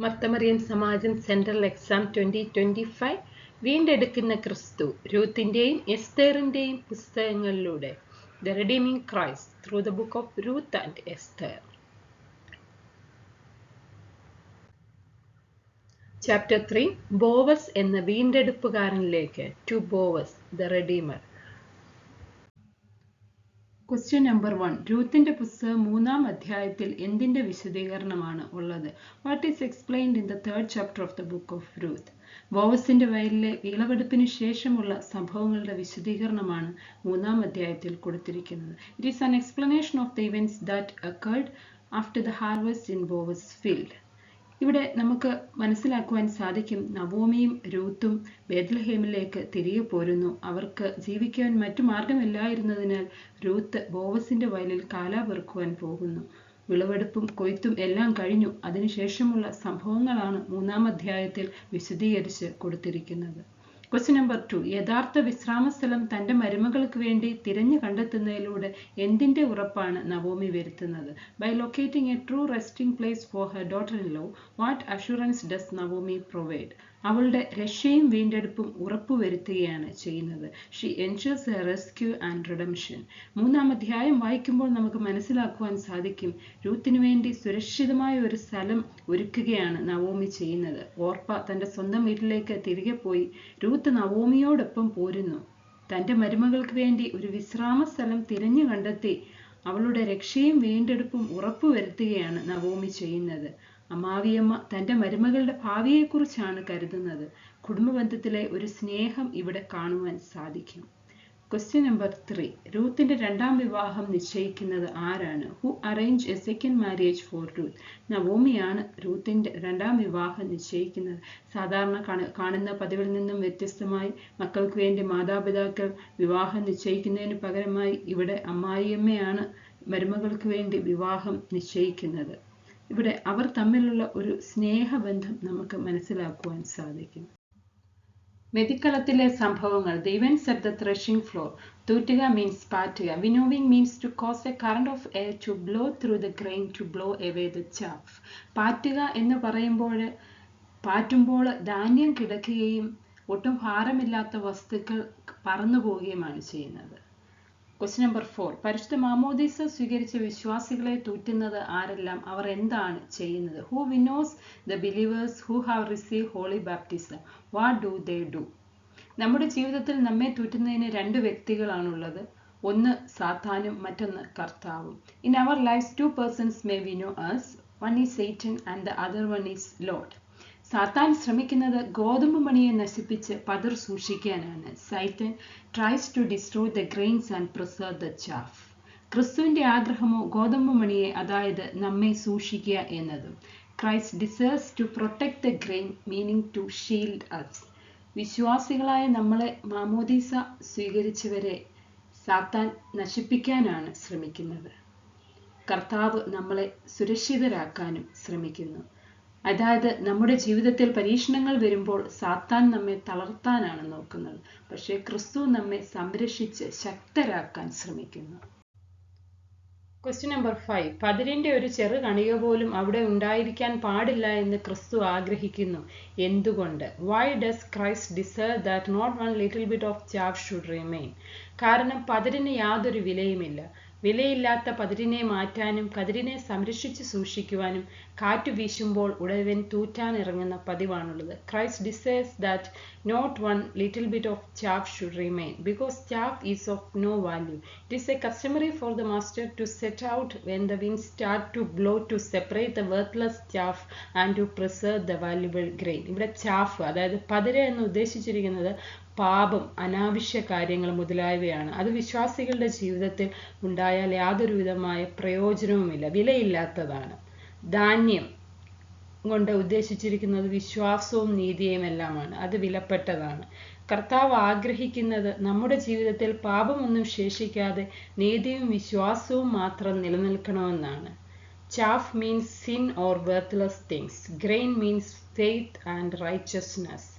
Marthamariam Samajam central exam twenty twenty five വീണ്ടെടുക്കുന്ന ക്രിസ്തു രൂത്തിന്റെയും എസ്തേറിന്റെയും പുസ്തകങ്ങളിലൂടെ. The redeeming Christ through the book of Ruth and Esther chapter three Boaz എന്ന വീണ്ടെടുപ്പുകാരനിലേക്ക്. To Boaz the redeemer question number one രൂത്തിന്റെ പുസ്തകം മൂന്നാം അധ്യായത്തിൽ എന്തിന്റെ വിശദീകരണമാണ് ഉള്ളത്? What is explained in the third chapter of the book of Ruth ബോവസിന്റെ വയലിലെ വിളവെടുപ്പിന് ശേഷമുള്ള സംഭവങ്ങളുടെ വിശദീകരണമാണ് മൂന്നാം അധ്യായത്തിൽ കൊടുത്തിരിക്കുന്നത്. It is an explanation of the events that occurred after the harvest in Boaz field ഇവിടെ നമുക്ക് മനസ്സിലാക്കുവാൻ സാധിക്കും നവോമിയും രൂത്തും ബേദ്ലഹേമിലേക്ക് തിരികെ പോരുന്നു. അവർക്ക് ജീവിക്കുവാൻ മറ്റു മാർഗമില്ലായിരുന്നതിനാൽ രൂത്ത് ബോവസിന്റെ വയലിൽ കാലാപെറുക്കുവാൻ പോകുന്നു. വിളവെടുപ്പും കൊയ്ത്തും എല്ലാം കഴിഞ്ഞു. അതിനുശേഷമുള്ള സംഭവങ്ങളാണ് മൂന്നാം അധ്യായത്തിൽ വിശദീകരിച്ച് കൊടുത്തിരിക്കുന്നത്. ക്വസ്റ്റ്യൻ നമ്പർ ടു യഥാർത്ഥ വിശ്രാമസ്ഥലം തന്റെ മരുമകൾക്ക് വേണ്ടി തിരഞ്ഞു കണ്ടെത്തുന്നതിലൂടെ എന്തിന്റെ ഉറപ്പാണ് നവോമി വരുത്തുന്നത്? By locating a true resting place for her daughter in law what assurance does Naomi provide അവളുടെ രക്ഷയും വീണ്ടെടുപ്പും ഉറപ്പുവരുത്തുകയാണ് ചെയ്യുന്നത്. She ensures a rescue and redemption മൂന്നാം അധ്യായം വായിക്കുമ്പോൾ നമുക്ക് മനസ്സിലാക്കുവാൻ സാധിക്കും രൂത്തിനു വേണ്ടി സുരക്ഷിതമായ ഒരു സ്ഥലം ഒരുക്കുകയാണ് നവോമി ചെയ്യുന്നത്. ഓർപ്പ തന്റെ സ്വന്തം വീട്ടിലേക്ക് തിരികെ പോയി രൂത്ത് നവോമിയോടൊപ്പം പോരുന്നു. തന്റെ മരുമകൾക്ക് വേണ്ടി ഒരു വിശ്രാമ സ്ഥലം തിരഞ്ഞു കണ്ടെത്തി അവളുടെ രക്ഷയും വീണ്ടെടുപ്പും ഉറപ്പുവരുത്തുകയാണ് നവോമി ചെയ്യുന്നത്. അമ്മാവിയമ്മ തന്റെ മരുമകളുടെ ഭാവിയെക്കുറിച്ചാണ് കരുതുന്നത്. കുടുംബബന്ധത്തിലെ ഒരു സ്നേഹം ഇവിടെ കാണുവാൻ സാധിക്കും. ക്വസ്റ്റ്യൻ നമ്പർ ത്രീ രൂത്തിന്റെ രണ്ടാം വിവാഹം നിശ്ചയിക്കുന്നത് ആരാണ്? Who arrange a second marriage for Ruth നവോമിയാണ് രൂത്തിന്റെ രണ്ടാം വിവാഹം നിശ്ചയിക്കുന്നത്. സാധാരണ കാണുന്ന പതിവിൽ നിന്നും വ്യത്യസ്തമായി മക്കൾക്ക് വേണ്ടി മാതാപിതാക്കൾ വിവാഹം നിശ്ചയിക്കുന്നതിന് പകരമായി ഇവിടെ അമ്മായിയമ്മയാണ് മരുമകൾക്ക് വേണ്ടി വിവാഹം നിശ്ചയിക്കുന്നത്. ഇവിടെ അവർ തമ്മിലുള്ള ഒരു സ്നേഹബന്ധം നമുക്ക് മനസ്സിലാക്കുവാൻ സാധിക്കും. മെതിക്കളത്തിലെ സംഭവങ്ങൾ the events at the threshing floor തൂറ്റുക means പാറ്റുക. Winnowing means to cause a current of air to blow through the grain to blow away the chaff പാറ്റുക എന്ന് പറയുമ്പോൾ പാറ്റുമ്പോൾ ധാന്യം കിടക്കുകയും ഒട്ടും ഭാരമില്ലാത്ത വസ്തുക്കൾ പറന്നു പോവുകയുമാണ് ചെയ്യുന്നത്. ക്വസ്റ്റ്യൻ നമ്പർ ഫോർ പരിശുദ്ധ മാമോദീസ സ്വീകരിച്ച വിശ്വാസികളെ തൂറ്റുന്നത് ആരെല്ലാം? അവർ എന്താണ് ചെയ്യുന്നത്? Who winnows the believers who have receive holy baptism what do they do നമ്മുടെ ജീവിതത്തിൽ നമ്മെ തൂറ്റുന്നതിന് രണ്ട് വ്യക്തികളാണുള്ളത്. ഒന്ന് സാത്താനും മറ്റൊന്ന് കർത്താവും. In our life two persons may winnow us one is Satan and the other one is Lord സാത്താൻ ശ്രമിക്കുന്നത് ഗോതമ്പ് മണിയെ നശിപ്പിച്ച് പതിർ സൂക്ഷിക്കാനാണ്. Satan tries to destroy the grains and preserve the chaff ക്രിസ്തുവിന്റെ ആഗ്രഹമോ ഗോതമ്പ് മണിയെ അതായത് നമ്മെ സൂക്ഷിക്കുക എന്നതും. Christ deserves to protect the grain meaning to shield us വിശ്വാസികളായ നമ്മളെ മാമോദീസ സ്വീകരിച്ചവരെ സാത്താൻ നശിപ്പിക്കാനാണ് ശ്രമിക്കുന്നത്. കർത്താവ് നമ്മളെ സുരക്ഷിതരാക്കാനും ശ്രമിക്കുന്നു. അതായത് നമ്മുടെ ജീവിതത്തിൽ പരീക്ഷണങ്ങൾ വരുമ്പോൾ സാത്താൻ നമ്മെ തളർത്താനാണ് നോക്കുന്നത്. പക്ഷേ ക്രിസ്തു നമ്മെ സംരക്ഷിച്ച് ശക്തരാക്കാൻ ശ്രമിക്കുന്നു. ക്വസ്റ്റ്യൻ നമ്പർ ഫൈവ് പതിരിന്റെ ഒരു ചെറു കണിക പോലും അവിടെ ഉണ്ടായിരിക്കാൻ പാടില്ല എന്ന് ക്രിസ്തു ആഗ്രഹിക്കുന്നു. എന്തുകൊണ്ട്? Why does Christ deserve that not one little bit of chaff should remain കാരണം പതിരിന് യാതൊരു വിലയുമില്ല. വിലയില്ലാത്ത പതിരിനെ മാറ്റാനും കതിരിനെ സംരക്ഷിച്ച് സൂക്ഷിക്കുവാനും കാറ്റു വീശുമ്പോൾ ഉടവൻ തൂറ്റാനിറങ്ങുന്ന പതിവാണുള്ളത്. Christ desires that not one little bit of chaff should remain because chaff is of no value it is a customary for the master to set out when the wind start to blow to separate the worthless chaff and to preserve the valuable grain ഇവിടെ chaff അതായത് പതിര എന്ന് ഉദ്ദേശിച്ചിരിക്കുന്നത് പാപം അനാവശ്യ കാര്യങ്ങൾ മുതലായവയാണ്. അത് വിശ്വാസികളുടെ ജീവിതത്തിൽ ഉണ്ടായാൽ യാതൊരു വിധമായ പ്രയോജനവുമില്ല. വിലയില്ലാത്തതാണ്. ധാന്യം കൊണ്ട് ഉദ്ദേശിച്ചിരിക്കുന്നത് വിശ്വാസവും നീതിയും എല്ലാമാണ്. അത് വിലപ്പെട്ടതാണ്. കർത്താവ് ആഗ്രഹിക്കുന്നത് നമ്മുടെ ജീവിതത്തിൽ പാപമൊന്നും ശേഷിക്കാതെ നീതിയും വിശ്വാസവും മാത്രം നിലനിൽക്കണമെന്നാണ്. Chaff means sin or worthless things grain means faith and righteousness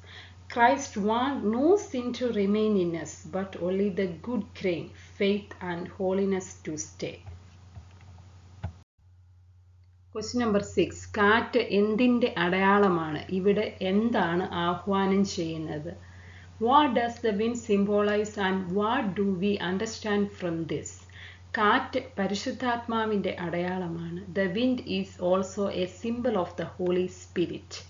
Christ want no sin to remain in us, but only the good grain, faith and holiness to stay. Question number six കാറ്റ് എന്തിന്റെ അടയാളമാണ്? ഇവിടെ എന്താണ് ആഹ്വാനം ചെയ്യുന്നത്? What does the wind symbolize and what do we understand from this കാറ്റ് പരിശുദ്ധാത്മാവിന്റെ അടയാളമാണ്. The wind is also a simple of the holy spirit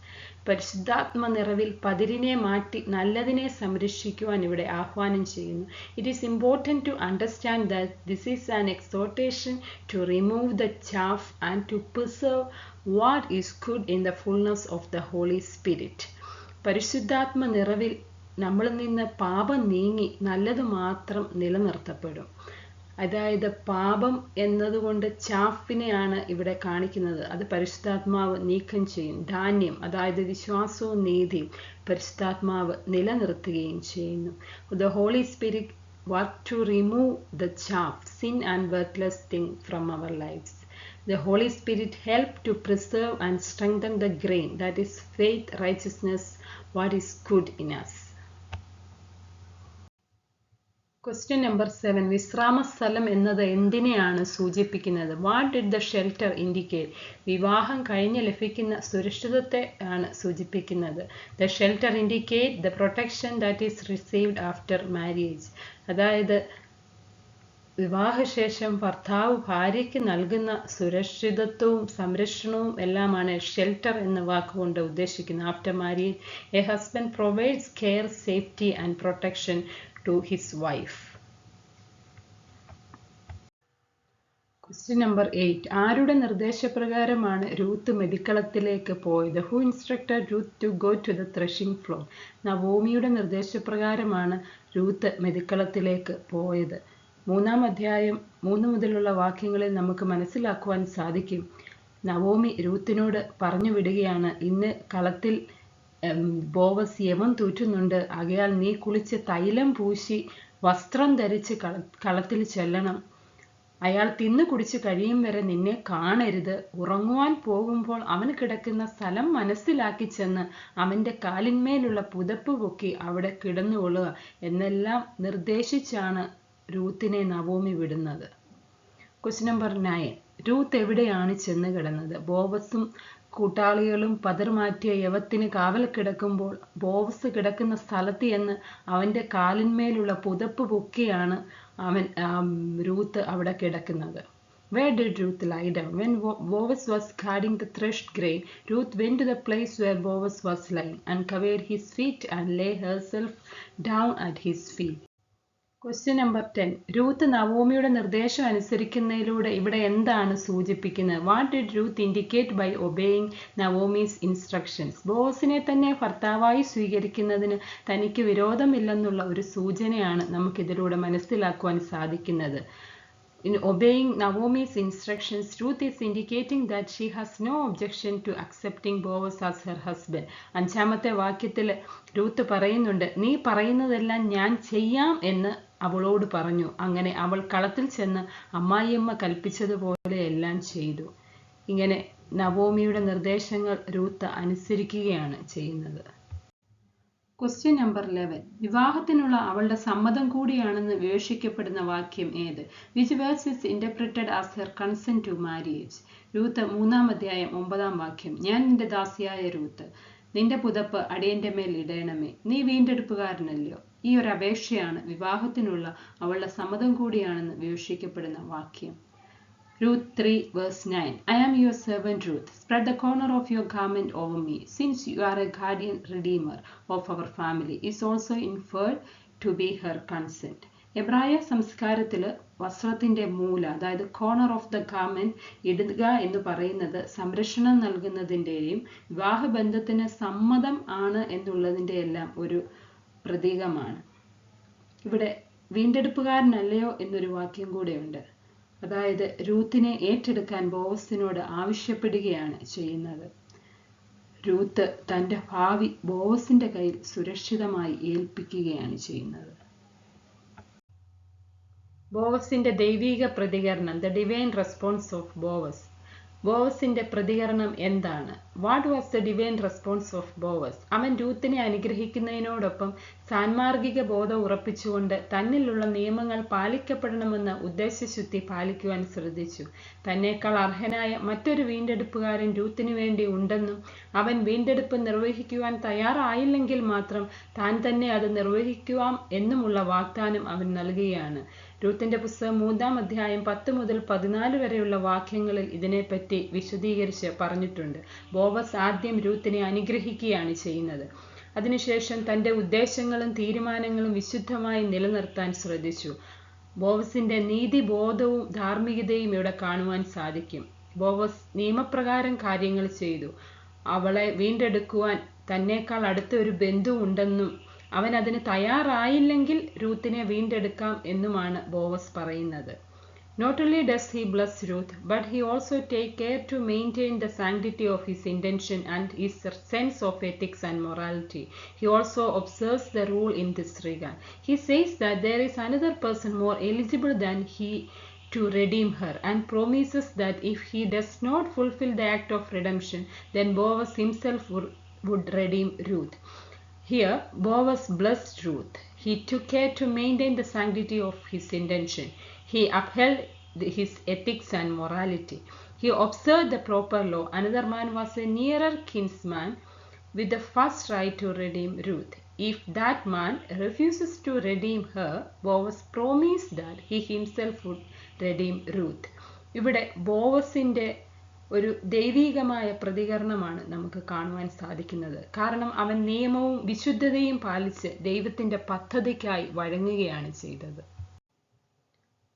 പരിശുദ്ധാത്മ നിറവിൽ പതിരിനെ മാറ്റി നല്ലതിനെ സംരക്ഷിക്കുവാൻ ഇവിടെ ആഹ്വാനം ചെയ്യുന്നു. It is important to understand that this is an exhortation to remove the chaff and to preserve what is good in the fullness of the holy spirit പരിശുദ്ധാത്മ നിറവിൽ നമ്മളിൽ നിന്ന് പാപം നീങ്ങി നല്ലത് മാത്രം നിലനിർത്തപ്പെടും. അതായത് പാപം എന്നതുകൊണ്ട് ചാഫിനെയാണ് ഇവിടെ കാണിക്കുന്നത്. അത് പരിശുദ്ധാത്മാവ് നീക്കം ചെയ്യും ധാന്യം അതായത് വിശ്വാസവും നീതിയും പരിശുദ്ധാത്മാവ് നിലനിർത്തുകയും ചെയ്യുന്നു. The holy spirit work to remove the chaff sin and workless thing from our lives The holy spirit help to preserve and strengthen the grain that is faith righteousness, what is good in us. Question number seven വിശ്രാമ സ്ഥലം എന്നത് എന്തിനെയാണ് സൂചിപ്പിക്കുന്നത്? What did the shelter indicate വിവാഹം കഴിഞ്ഞ് ലഭിക്കുന്ന സുരക്ഷിതത്തെ ആണ് സൂചിപ്പിക്കുന്നത്. The shelter indicate the protection that is received after marriage അതായത് വിവാഹശേഷം ഭർത്താവ് ഭാര്യയ്ക്ക് നൽകുന്ന സുരക്ഷിതത്വവും സംരക്ഷണവും എല്ലാമാണ് ഷെൽട്ടർ എന്ന വാക്കുകൊണ്ട് ഉദ്ദേശിക്കുന്നത്. After marriage a husband provides care safety and protection to his wife. Question number eight ആരുടെ നിർദ്ദേശപ്രകാരമാണ് രൂത്ത് മെതിക്കളത്തിലേക്ക് പോയത്? Who instructor Ruth to go to the threshing floor നവോമിയുടെ നിർദ്ദേശപ്രകാരമാണ് രൂത്ത് മെതിക്കളത്തിലേക്ക് പോയത്. മൂന്നാം അധ്യായം മൂന്ന് മുതലുള്ള വാക്യങ്ങളിൽ നമുക്ക് മനസ്സിലാക്കുവാൻ സാധിക്കും. നവോമി രൂത്തിനോട് പറഞ്ഞു വിടുകയാണ് ഇന്ന് കളത്തിൽ ബോവസ് യമം തൂറ്റുന്നുണ്ട്. ആകയാൽ നീ കുളിച്ച് തൈലം പൂശി വസ്ത്രം ധരിച്ച് കള കളത്തിൽ ചെല്ലണം. അയാൾ തിന്നു കുടിച്ച് കഴിയും വരെ നിന്നെ കാണരുത്. ഉറങ്ങുവാൻ പോകുമ്പോൾ അവന് കിടക്കുന്ന സ്ഥലം മനസ്സിലാക്കി ചെന്ന് അവന്റെ കാലിന്മേലുള്ള പുതപ്പ് പൊക്കി അവിടെ കിടന്നുകൊള്ളുക എന്നെല്ലാം നിർദ്ദേശിച്ചാണ് രൂത്തിനെ നവോമി വിടുന്നത്. ക്വസ്റ്റ്യൻ നമ്പർ നയൻ രൂത്ത് എവിടെയാണ് ചെന്ന് കിടന്നത് ബോവസും കൂട്ടാളികളും പതിർമാറ്റിയ യവത്തിന് കാവൽ കിടക്കുമ്പോൾ ബോവസ് കിടക്കുന്ന സ്ഥലത്ത് എന്ന് അവന്റെ കാലിന്മേലുള്ള പുതപ്പ് പൊക്കിയാണ് അവൻ രൂത്ത് അവിടെ കിടക്കുന്നത് Where did Ruth lie down? When Boaz was guarding the threshed grain, Ruth went to the place where Boaz was lying and covered his feet and lay herself down at his feet. Question number ten Ruth നവോമിയുടെ നിർദ്ദേശം അനുസരിക്കുന്നതിലൂടെ ഇവിടെ എന്താണ് സൂചിപ്പിക്കുന്നത്? What did Ruth indicate by obeying Naomi's instructions ബോസിനെ തന്നെ ഭർത്താവായി സ്വീകരിക്കുന്നതിന് തനിക്ക് വിരോധമില്ലെന്നുള്ള ഒരു സൂചനയാണ് നമുക്കിതിലൂടെ മനസ്സിലാക്കുവാൻ സാധിക്കുന്നത്. In obeying Naomi's instructions Ruth is indicating that she has no objection to accepting Boaz as her husband അഞ്ചാമത്തെ വാക്യത്തിൽ രൂത്ത് പറയുന്നുണ്ട് നീ പറയുന്നതെല്ലാം ഞാൻ ചെയ്യാം എന്ന് അവളോട് പറഞ്ഞു അങ്ങനെ അവൾ കളത്തിൽ ചെന്ന് അമ്മായിയമ്മ കൽപ്പിച്ചതുപോലെ എല്ലാം ചെയ്തു. ഇങ്ങനെ നവോമിയുടെ നിർദ്ദേശങ്ങൾ രൂത്ത് അനുസരിക്കുകയാണ് ചെയ്യുന്നത്. ക്വസ്റ്റ്യൻ നമ്പർ ലെവൻ വിവാഹത്തിനുള്ള അവളുടെ സമ്മതം കൂടിയാണെന്ന് വിവക്ഷിക്കപ്പെടുന്ന വാക്യം ഏത്? Which verse is interpreted as her consent to marriage Ruth മൂന്നാം അധ്യായം ഒമ്പതാം വാക്യം. ഞാൻ നിന്റെ ദാസിയായ രൂത്ത് നിന്റെ പുതപ്പ് അടിയന്റെ മേൽ ഇടയണമേ നീ വീണ്ടെടുപ്പുകാരനല്ലയോ? ഈ ഒരു അപേക്ഷയാണ് വിവാഹത്തിനുള്ള അവളുടെ സമ്മതം കൂടിയാണെന്ന് വിവക്ഷിക്കപ്പെടുന്ന വാക്യം Ruth 3 verse 9 I am your servant Ruth. Spread the corner of your garment over me, since you are a guardian redeemer of our family, is also inferred to be her consent. എബ്രായ സംസ്കാരത്തിൽ വസ്ത്രത്തിന്റെ മൂല അതായത് corner of the garment ഇടുക എന്ന് പറയുന്നത് സംരക്ഷണം നൽകുന്നതിന്റെയും വിവാഹബന്ധത്തിന് സമ്മതം ആണ് എന്നുള്ളതിന്റെ എല്ലാം ഒരു പ്രതീകമാണ്. ഇവിടെ വീണ്ടെടുപ്പുകാരനല്ലയോ എന്നൊരു വാക്യം കൂടെയുണ്ട്. അതായത് രൂത്തിനെ ഏറ്റെടുക്കാൻ ബോവസിനോട് ആവശ്യപ്പെടുകയാണ് ചെയ്യുന്നത്. രൂത്ത് തന്റെ ഭാവി ബോവസിന്റെ കയ്യിൽ സുരക്ഷിതമായി ഏൽപ്പിക്കുകയാണ് ചെയ്യുന്നത്. ബോവസിന്റെ ദൈവീക പ്രതികരണം the divine response of Boaz ബോവസിന്റെ പ്രതികരണം എന്താണ്? What was the divine response of Boaz അവൻ രൂത്തിനെ അനുഗ്രഹിക്കുന്നതിനോടൊപ്പം സാൻമാർഗിക ബോധം ഉറപ്പിച്ചുകൊണ്ട് തന്നിലുള്ള നിയമങ്ങൾ പാലിക്കപ്പെടണമെന്ന ഉദ്ദേശശുദ്ധി പാലിക്കുവാൻ ശ്രദ്ധിച്ചു. തന്നേക്കാൾ അർഹനായ മറ്റൊരു വീണ്ടെടുപ്പുകാരൻ രൂത്തിനു വേണ്ടി ഉണ്ടെന്നും അവൻ വീണ്ടെടുപ്പ് നിർവഹിക്കുവാൻ തയ്യാറായില്ലെങ്കിൽ മാത്രം താൻ തന്നെ അത് നിർവഹിക്കുവാം എന്നുമുള്ള വാഗ്ദാനം അവൻ നൽകുകയാണ്. രൂത്തിന്റെ പുസ്തകം മൂന്നാം അധ്യായം പത്ത് മുതൽ പതിനാല് വരെയുള്ള വാക്യങ്ങളിൽ ഇതിനെപ്പറ്റി വിശദീകരിച്ച് പറഞ്ഞിട്ടുണ്ട്. ബോവസ് ആദ്യം രൂത്തിനെ അനുഗ്രഹിക്കുകയാണ് ചെയ്യുന്നത്. അതിനുശേഷം തന്റെ ഉദ്ദേശങ്ങളും തീരുമാനങ്ങളും വിശുദ്ധമായി നിലനിർത്താൻ ശ്രദ്ധിച്ചു. ബോവസിന്റെ നീതിബോധവും ധാർമ്മികതയും ഇവിടെ കാണുവാൻ സാധിക്കും. ബോവസ് നിയമപ്രകാരം കാര്യങ്ങൾ ചെയ്തു. അവളെ വീണ്ടെടുക്കുവാൻ തന്നേക്കാൾ അടുത്ത ഒരു ബന്ധു ഉണ്ടെന്നും അവൻ അതിന് തയ്യാറായില്ലെങ്കിൽ രൂത്തിനെ വീണ്ടെടുക്കാം എന്നുമാണ് ബോവസ് പറയുന്നത്. Not only does he bless Ruth, but he also take care to maintain the sanctity of his intention and his sense of ethics and morality. He also observes the rule in this regard. He says that there is another person more eligible than he to redeem her and promises that if he does not fulfill the act of redemption, then Boaz himself would, would redeem Ruth. Here, Boaz blessed Ruth. He took care to maintain the sanctity of his intention. He upheld his ethics and morality. He observed the proper law. Another man was a nearer kinsman with the first right to redeem Ruth. If that man refuses to redeem her, Boaz promised that he himself would redeem Ruth. ഇവിടെ ബോവസിന്റെ ഒരു ദൈവീകമായ പ്രതികരണമാണ് നമുക്ക് കാണുവാൻ സാധിക്കുന്നത് കാരണം അവൻ നിയമവും വിശുദ്ധതയും പാലിച്ച് ദൈവത്തിന്റെ പദ്ധതിക്കായി വഴങ്ങുകയാണ് ചെയ്തത്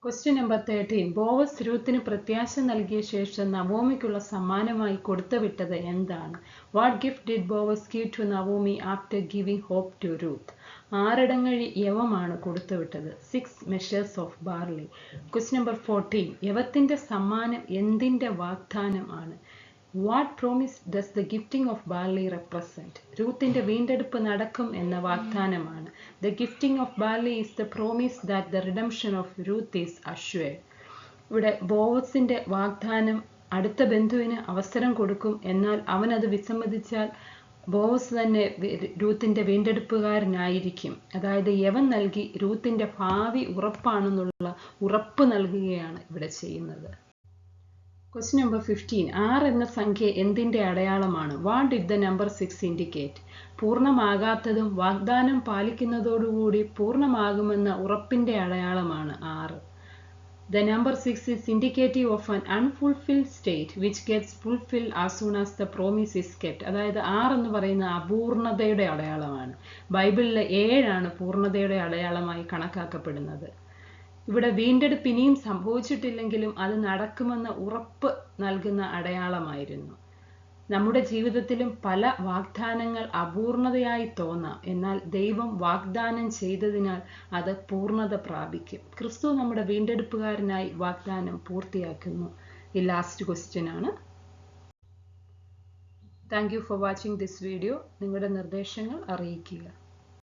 ക്വസ്റ്റ്യൻ നമ്പർ തേർട്ടീൻ ബോവസ് രൂത്തിന് പ്രത്യാശ നൽകിയ ശേഷം നവോമിക്കുള്ള സമ്മാനമായി കൊടുത്തുവിട്ടത് എന്താണ്? What gift did Boaz give to Naomi after giving hope to Ruth ആറടങ്ങഴി യവമാണ് കൊടുത്തുവിട്ടത് six measures of barley question number fourteen യവത്തിന്റെ സമ്മാനം എന്തിന്റെ വാഗ്ദാനം ആണ്? What promise does the gifting of barley represent രൂത്തിന്റെ വീണ്ടെടുപ്പ് നടക്കും എന്ന വാഗ്ദാനമാണ്. The gifting of barley is the promise that the redemption of Ruth is അഷ്വേ ഇവിടെ ബോവസിന്റെ വാഗ്ദാനം അടുത്ത ബന്ധുവിന് അവസരം കൊടുക്കും. എന്നാൽ അവൻ അത് വിസമ്മതിച്ചാൽ ബോവസ് തന്നെ രൂത്തിന്റെ വീണ്ടെടുപ്പുകാരനായിരിക്കും. അതായത് യവൻ നൽകി രൂത്തിന്റെ ഭാവി ഉറപ്പാണെന്നുള്ള ഉറപ്പ് നൽകുകയാണ് ഇവിടെ ചെയ്യുന്നത്. ക്വസ്റ്റ്യൻ നമ്പർ ഫിഫ്റ്റീൻ ആർ എന്ന സംഖ്യ എന്തിന്റെ അടയാളമാണ്? What did the number six indicate പൂർണമാകാത്തതും വാഗ്ദാനം പാലിക്കുന്നതോടുകൂടി പൂർണമാകുമെന്ന ഉറപ്പിന്റെ അടയാളമാണ് ആറ് The number 6 is indicative of an unfulfilled state which gets fulfilled as soon as the promise is kept. അതായത് ആറ് എന്ന് പറയുന്ന അപൂർണതയുടെ അടയാളമാണ്. ബൈബിളിലെ ഏഴാണ് പൂർണതയുടെ അടയാളമായി കണക്കാക്കപ്പെടുന്നത്. ഇവിടെ വീണ്ടെടുപ്പ് ഇനിയും സംഭവിച്ചിട്ടില്ലെങ്കിലും അത് നടക്കുമെന്ന ഉറപ്പ് നൽകുന്ന അടയാളമായിരുന്നു. നമ്മുടെ ജീവിതത്തിലും പല വാഗ്ദാനങ്ങൾ അപൂർണതയായി തോന്നാം. എന്നാൽ ദൈവം വാഗ്ദാനം ചെയ്തതിനാൽ അത് പൂർണത പ്രാപിക്കും. ക്രിസ്തു നമ്മുടെ വീണ്ടെടുപ്പുകാരനായി വാഗ്ദാനം പൂർത്തിയാക്കുന്നു. ഈ ലാസ്റ്റ് ക്വസ്റ്റ്യൻ ആണ്. Thank you for watching this video നിങ്ങളുടെ നിർദ്ദേശങ്ങൾ അറിയിക്കുക.